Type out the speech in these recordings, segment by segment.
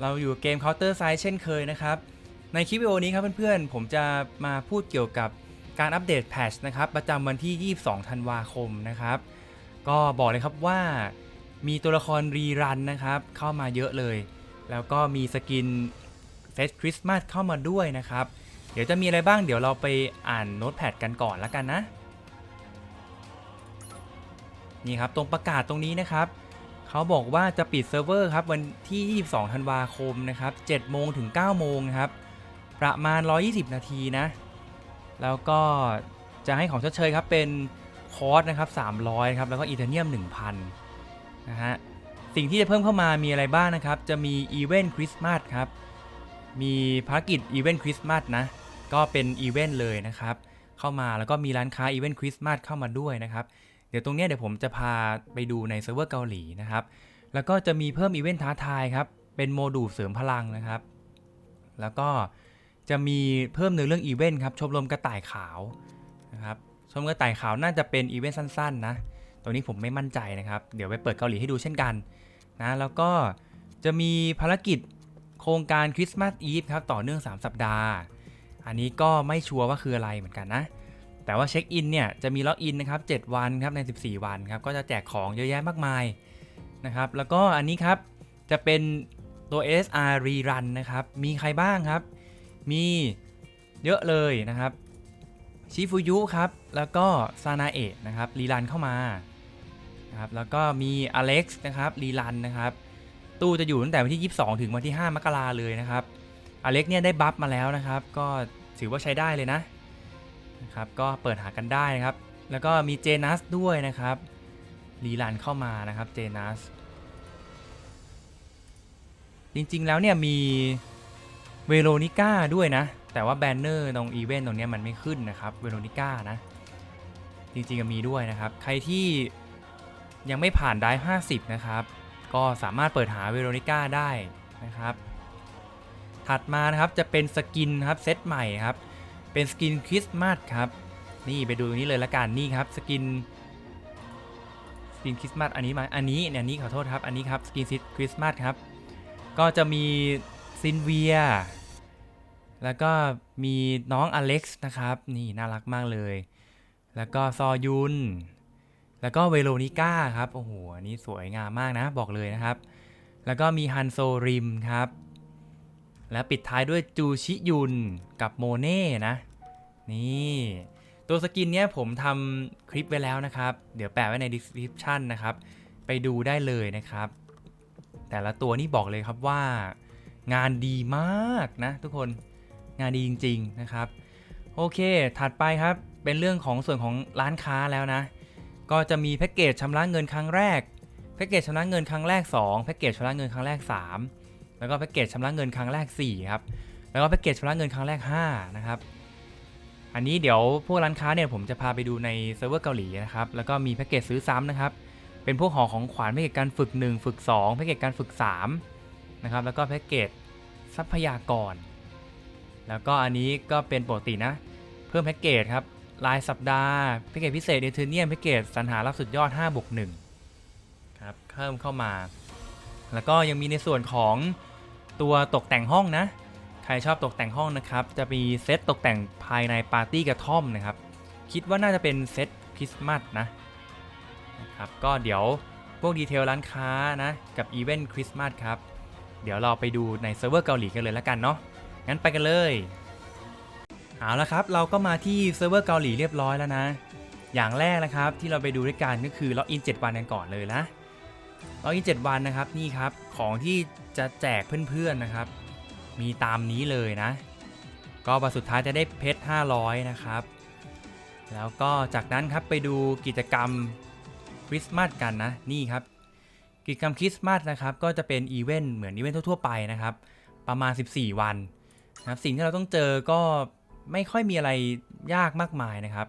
เราอยู่เกม Counter Side เช่นเคยนะครับ ในคลิปวิดีโอนี้ครับเพื่อนๆ ผมจะมาพูดเกี่ยวกับการอัปเดตแพทชนะครับ ประจำวันที่ 22 ธันวาคมนะครับ ก็บอกเลยครับว่ามีตัวละครรีรันนะครับ เข้ามาเยอะเลย แล้วก็มีสกินเฟสคริสต์มาสเข้ามาด้วยนะครับ เดี๋ยวจะมีอะไรบ้างเดี๋ยวเราไปอ่านโน้ตแพดกันก่อนแล้วกันนะ นี่ครับตรงประกาศตรงนี้นะครับ เขาบอกว่าจะปิดเซิร์ฟเวอร์ครับวันที่ 22 ธันวาคมนะครับ7โมงถึง9โมงครับ ประมาณ 120 นาทีนะ แล้วก็จะให้ของชดเชยครับเป็นคอร์สนะครับ300ครับแล้วก็อีเทเนียม 1,000 นะฮะ สิ่งที่จะเพิ่มเข้ามามีอะไรบ้างนะครับ จะมีอีเวนต์คริสต์มาสครับ มีภารกิจอีเวนต์คริสต์มาสนะ ก็เป็นอีเวนต์เลยนะครับ เข้ามาแล้วก็มีร้านค้าอีเวนต์คริสต์มาสเข้ามาด้วยนะครับ เดี๋ยวตรงนี้เดี๋ยวผมจะพาไปดูในเซิร์ฟเวอร์เกาหลีนะครับ แล้วก็จะมีเพิ่มอีเวนต์ท้าทายครับ เป็นโมดูลเสริมพลังนะครับ แล้วก็จะมีเพิ่มในเรื่องอีเวนต์ครับ ชมรมกระต่ายขาวนะครับชมรมกระต่ายขาวน่าจะเป็นอีเวนต์สั้นๆนะ ตรงนี้ผมไม่มั่นใจนะครับ เดี๋ยวไปเปิดเกาหลีให้ดูเช่นกันนะ แล้วก็จะมีภารกิจโครงการคริสต์มาสอีฟครับ ต่อเนื่อง 3 สัปดาห์ อันนี้ก็ไม่ชัวร์ว่าคืออะไรเหมือนกันนะ แต่ว่าเช็คอินเนี่ยจะมีล็อกอินนะครับ7วันครับใน 14 วันครับก็จะแจกของเยอะแยะมากมายนะครับแล้วก็อันนี้ครับจะเป็นตัว SR Rerun นะครับมีใครบ้างครับ มีเยอะเลยนะครับชิฟูยุครับแล้วก็ซานาเอะนะครับรีรันเข้ามานะครับแล้วก็มีอเล็กซ์นะครับรีรันนะครับตู้จะอยู่ตั้งแต่วันที่ 22 ถึงวันที่ 5 มกราเลยนะครับอเล็กเนี่ยได้บัฟมาแล้วนะครับ ก็ถือว่าใช้ได้เลยนะ นะครับก็เปิดหากันได้นะครับ แล้วก็มีเจนัสด้วยนะครับรีลันเข้ามานะครับเจนัสจริงๆแล้วเนี่ยมีเวโรนิก้าด้วยนะ แต่ว่าแบนเนอร์ตรงอีเวนต์ตรงนี้มันไม่ขึ้นนะครับเวโรนิก้านะ จริงๆก็มีด้วยนะครับ ใครที่ยังไม่ผ่านได้ 50 นะครับ ก็สามารถเปิดหาเวโรนิก้าได้นะครับ ถัดมานะครับจะเป็นสกินครับเซตใหม่ครับ เป็นสกินคริสต์มาสครับ นี่ไปดูนี้เลยละกันนี่ครับสกินสกินคริสต์มาสอันนี้มาอันนี้เนี่ยนี่ขอโทษครับอันนี้ครับสกินคริสต์มาสครับ ก็จะมีซินเวียแล้วก็มีน้องอเล็กซ์นะครับ นี่น่ารักมากเลย แล้วก็ซอยุน แล้วก็เวโรนิก้าครับ โอ้โหอันนี้สวยงามมากนะ บอกเลยนะครับ แล้วก็มีฮันโซริมครับ และปิดท้ายด้วยจูชิยุนกับโมเน่นะ นี่ ตัวสกินเนี้ยผมทำคลิปไว้แล้วนะครับ เดี๋ยวแปะไว้ใน description นะครับ ไปดูได้เลยนะครับ แต่ละตัวนี่บอกเลยครับว่า งานดีมากนะ ทุกคนงานดีจริง ๆ นะครับ โอเค ถัดไปครับเป็นเรื่องของส่วนของร้านค้าแล้วนะ ก็จะมีแพ็กเกจชำระเงินครั้งแรกแพ็กเกจชำระเงินครั้งแรก 2แพ็กเกจชำระเงินครั้งแรก 3 แล้วก็แพ็กเกจชำระเงินครั้งแรก 4 ครับ แล้วก็แพ็กเกจชำระเงินครั้งแรก 5 นะครับ อันนี้เดี๋ยวพวกร้านค้าเนี่ยผมจะพาไปดูในเซิร์ฟเวอร์เกาหลีนะครับ แล้วก็มีแพ็กเกจซื้อซ้ำนะครับ เป็นพวกห่อของขวัญแพ็กเกจการฝึก 1 ฝึก 2 แพ็กเกจการฝึก3นะครับ แล้วก็แพ็กเกจทรัพยากร แล้วก็อันนี้ก็เป็นปกตินะ เพิ่มแพ็กเกจครับ รายสัปดาห์ แพ็กเกจพิเศษเดเทเนียมแพ็กเกจสรรหารับสุดยอด5บวก1ครับ เพิ่มเข้ามา แล้วก็ยังมีในส่วนของตัวตกแต่งห้องนะ ใครชอบตกแต่งห้องนะครับ จะมีเซตตกแต่งภายในปาร์ตี้กระท่อมนะครับ คิดว่าน่าจะเป็นเซตคริสต์มาสนะนะครับ ก็เดี๋ยวพวกดีเทลร้านค้านะ กับอีเวนต์คริสต์มาสครับ เดี๋ยวเราไปดูในเซิร์ฟเวอร์เกาหลีกันเลยแล้วกันเนาะ งั้นไปกันเลย เอาละครับ เราก็มาที่เซิร์ฟเวอร์เกาหลีเรียบร้อยแล้วนะ อย่างแรกนะครับที่เราไปดูด้วยกันก็คือล็อกอิน 7 วันกันก่อนเลยนะ ล็อกอิน7วันนะครับนี่ครับของที่จะแจกเพื่อนๆนะครับ มีตามนี้เลยนะ ก็วันสุดท้ายจะได้เพชร 500 นะครับ แล้วก็จากนั้นครับไปดูกิจกรรมคริสต์มาสกันนะนี่ครับ กิจกรรมคริสต์มาสนะครับก็จะเป็นอีเวนต์เหมือนอีเวนต์ทั่วๆไปนะครับ ประมาณ 14 วันนะครับสิ่งที่เราต้องเจอก็ไม่ค่อยมีอะไรยากมากมายนะครับ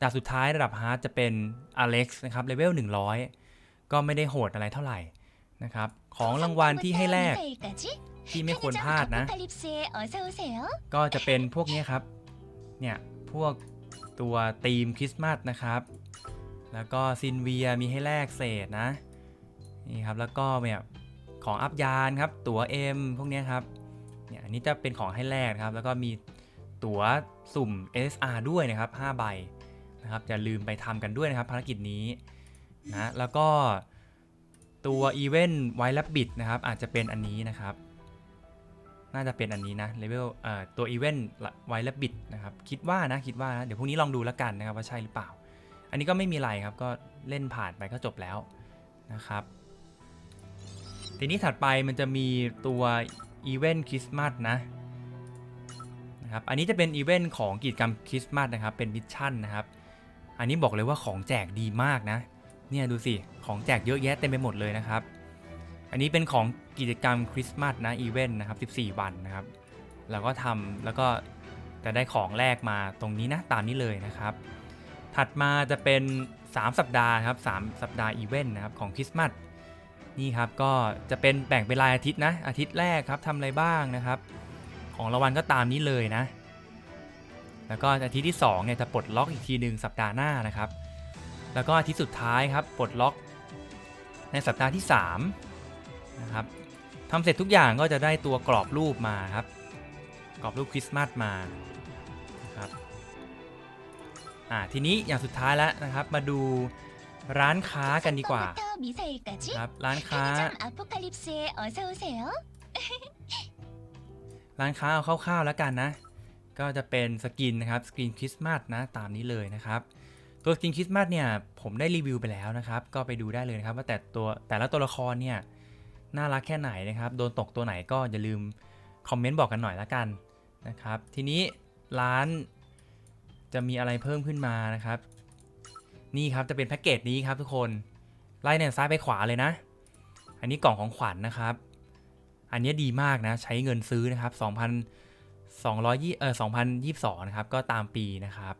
ดาบสุดท้ายระดับฮาร์ดจะเป็นอเล็กซ์นะครับเลเวล100 ก็ไม่ได้โหดอะไรเท่าไหร่นะครับ ของรางวัลที่ให้แลกที่ไม่ควรพลาดนะ ก็จะเป็นพวกเนี้ยครับ เนี่ย พวกตัวธีมคริสต์มาสนะครับ แล้วก็ซินเวียมีให้แลกเศษนะ นี่ครับ แล้วก็เนี่ยของอัพยานครับ ตั๋ว M พวกเนี้ยครับ เนี่ยอันนี้จะเป็นของให้แลกนะครับ แล้วก็มีตั๋วสุ่ม SR ด้วยนะครับ 5 ใบนะครับ อย่าลืมไปทำกันด้วยนะครับ ภารกิจนี้ นะแล้วก็ตัวอีเวนต์ไวลับบิดนะครับอาจจะเป็นอันนี้นะครับ น่าจะเป็นอันนี้นะเลเวลตัวอีเวนต์ไวและบิดนะครับคิดว่านะคิดว่านะเดี๋ยวพรุ่งนี้ลองดูแล้วกันนะครับว่าใช่หรือเปล่า อันนี้ก็ไม่มีอะไรครับก็เล่นผ่านไปก็จบแล้วนะครับทีนี้ถัดไปมันจะมีตัวอีเวนต์คริสต์มาสนะนะครับอันนี้จะเป็นอีเวนต์ของกิจกรรมคริสต์มาสนะครับเป็นมิชชั่นนะครับ อันนี้บอกเลยว่าของแจกดีมากนะ เนี่ยดูสิของแจกเยอะแยะเต็มไปหมดเลยนะครับ อันนี้เป็นของกิจกรรมคริสต์มาสนะอีเวนต์นะครับ 14 วันนะครับเราก็ทำแล้วก็จะได้ของแรกมาตรงนี้นะตามนี้เลยนะครับ ถัดมาจะเป็น 3 สัปดาห์ครับ3สัปดาห์อีเวนต์นะครับของคริสต์มาสนี่ครับก็จะเป็นแบ่งเป็นรายอาทิตย์นะอาทิตย์แรกครับทำอะไรบ้างนะครับ ของรางวัลก็ตามนี้เลยนะ แล้วก็อาทิตย์ที่2เนี่ยจะปลดล็อกอีกทีหนึ่งสัปดาห์หน้านะครับ แล้วก็อาทิตย์สุดท้ายครับปลดล็อกในสัปดาห์ที่3นะครับทำเสร็จทุกอย่างก็จะได้ตัวกรอบรูปมาครับ กรอบรูปคริสต์มาสมาครับอ่าทีนี้อย่างสุดท้ายแล้วนะครับ มาดูร้านค้ากันดีกว่าครับร้านค้า ร้านค้าเอาคร่าวๆแล้วกันนะ ก็จะเป็นสกินนะครับสกินคริสต์มาสนะตามนี้เลยนะครับ ตัวสกินคริสต์มาสเนี่ยผมได้รีวิวไปแล้วนะครับ ก็ไปดูได้เลยนะครับ ว่าแต่ตัวแต่ละตัวละครเนี่ยน่ารักแค่ไหนนะครับ โดนตกตัวไหนก็อย่าลืมคอมเมนต์บอกกันหน่อยละกันนะครับ ทีนี้ร้านจะมีอะไรเพิ่มขึ้นมานะครับ นี่ครับจะเป็นแพ็กเกจนี้ครับทุกคนไล่เนี่ยซ้ายไปขวาเลยนะ อันนี้กล่องของขวัญนะครับ อันนี้ดีมากนะใช้เงินซื้อนะครับ2,220เอ่อ2022นะครับก็ตามปีนะครับ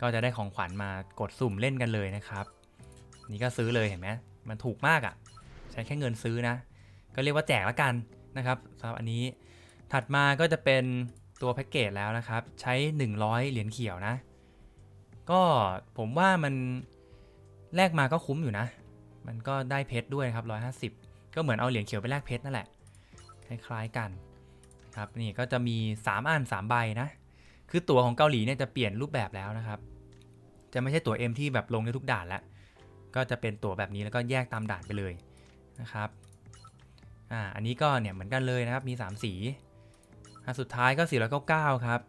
ก็จะได้ของขวัญมากดสุ่มเล่นกันเลยนะครับ นี่ก็ซื้อเลยเห็นไหมมันถูกมากอะ่ะ ใช้แค่เงินซื้อนะ ก็เรียกว่าแจกละกันนะครับสำหรับอันนี้ถัดมาก็จะเป็นตัวแพ็กเกจแล้วนะครับ ใช้ 100 เหรียญเขียวนะ ก็ผมว่ามันแลกมาก็คุ้มอยู่นะ มันก็ได้เพชรด้วยครับ 150 ก็เหมือนเอาเหรียญเขียวไปแลกเพชรนั่นแหละ คล้ายๆกันครับนี่ก็จะมี 3 อัน 3 ใบนะ คือตั๋วของเกาหลีเนี่ยจะเปลี่ยนรูปแบบแล้วนะครับ จะไม่ใช่ตั๋ว M ที่แบบลงในทุกด่านแล้วก็จะเป็นตั๋วแบบนี้แล้วก็แยกตามด่านไปเลยนะครับอ่าอันนี้ก็เนี่ยเหมือนกันเลยนะครับมี 3 สีอันสุดท้ายก็ 499 ครับ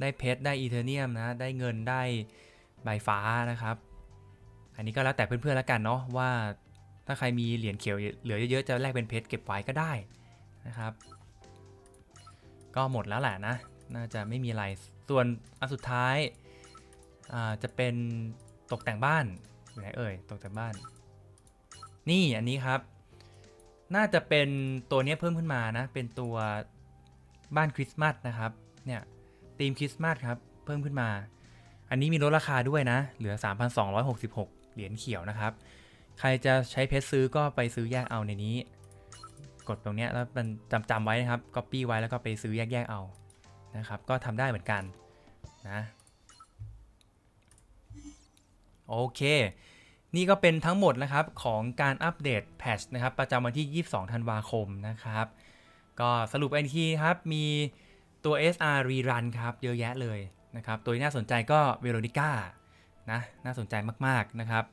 ได้เพชรได้อีเทเนียมนะ ได้เงินได้ใบฟ้านะครับ อันนี้ก็แล้วแต่เพื่อนๆแล้วกันเนาะว่าถ้าใครมีเหรียญเขียวเหลือเยอะๆจะแลกเป็นเพชรเก็บไว้ก็ได้นะครับ ก็หมดแล้วแหละนะ น่าจะไม่มีอะไร ส่วนอันสุดท้ายาจะเป็นตกแต่งบ้านอยู่ไหนเอ่ยตกแต่งบ้าน นี่อันนี้ครับ น่าจะเป็นตัวนี้เพิ่มขึ้นมานะ เป็นตัวบ้านคริสต์มาสนะครับ เนี่ยธีมคริสต์มาสครับเพิ่มขึ้นมา อันนี้มีลดราคาด้วยนะ เหลือ 3,266 เหรียญเขียวนะครับ ใครจะใช้เพชรซื้อก็ไปซื้อแยกเอาในนี้ กดตรงนี้แล้วมันจำจำไว้นะครับ copy ไว้แล้วก็ไปซื้อแยกแยกเอา นะครับ ก็ทำได้เหมือนกันนะโอเค นี่ก็เป็นทั้งหมดนะครับของการอัปเดตแพทชนะครับ ประจำวันที่ 22 ธันวาคมนะครับ ก็สรุปอีกทีครับ มีตัว SR Rerun ครับ เยอะแยะเลยนะครับ ตัวที่น่าสนใจก็เวโรนิก้านะ น่าสนใจมาก ๆ นะครับ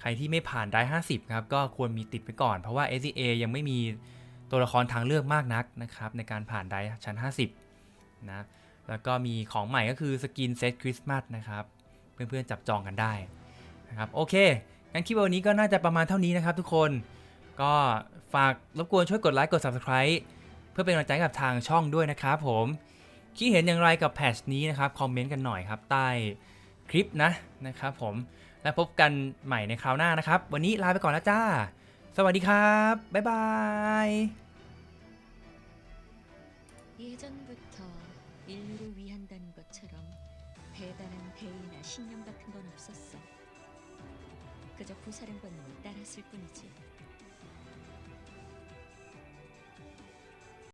ใครที่ไม่ผ่านได้ 50 ครับ ก็ควรมีติดไว้ก่อน เพราะว่า SCA ยังไม่มีตัวละครทางเลือกมากนักนะครับ ในการผ่านได้ชั้น 50 นะแล้วก็มีของใหม่ก็คือสกินเซตคริสต์มาสนะครับ เพื่อนๆจับจองกันได้นะครับโอเคงั้นคลิปวันนี้ก็น่าจะประมาณเท่านี้นะครับทุกคนก็ฝากรบกวนช่วยกดไลค์กด Subscribe เพื่อเป็นกำลังใจกับทางช่องด้วยนะครับผมคิดเห็นอย่างไรกับแพทชนี้นะครับคอมเมนต์กันหน่อยครับใต้คลิปนะนะครับผมแล้วพบกันใหม่ในคราวหน้านะครับ วันนี้ลาไปก่อนแล้วจ้า สวัสดีครับ บ๊ายบาย 인류를 위한다는 것처럼 대단한 대의나 신념 같은 건 없었어. 그저 부사령관님을 따랐을 뿐이지.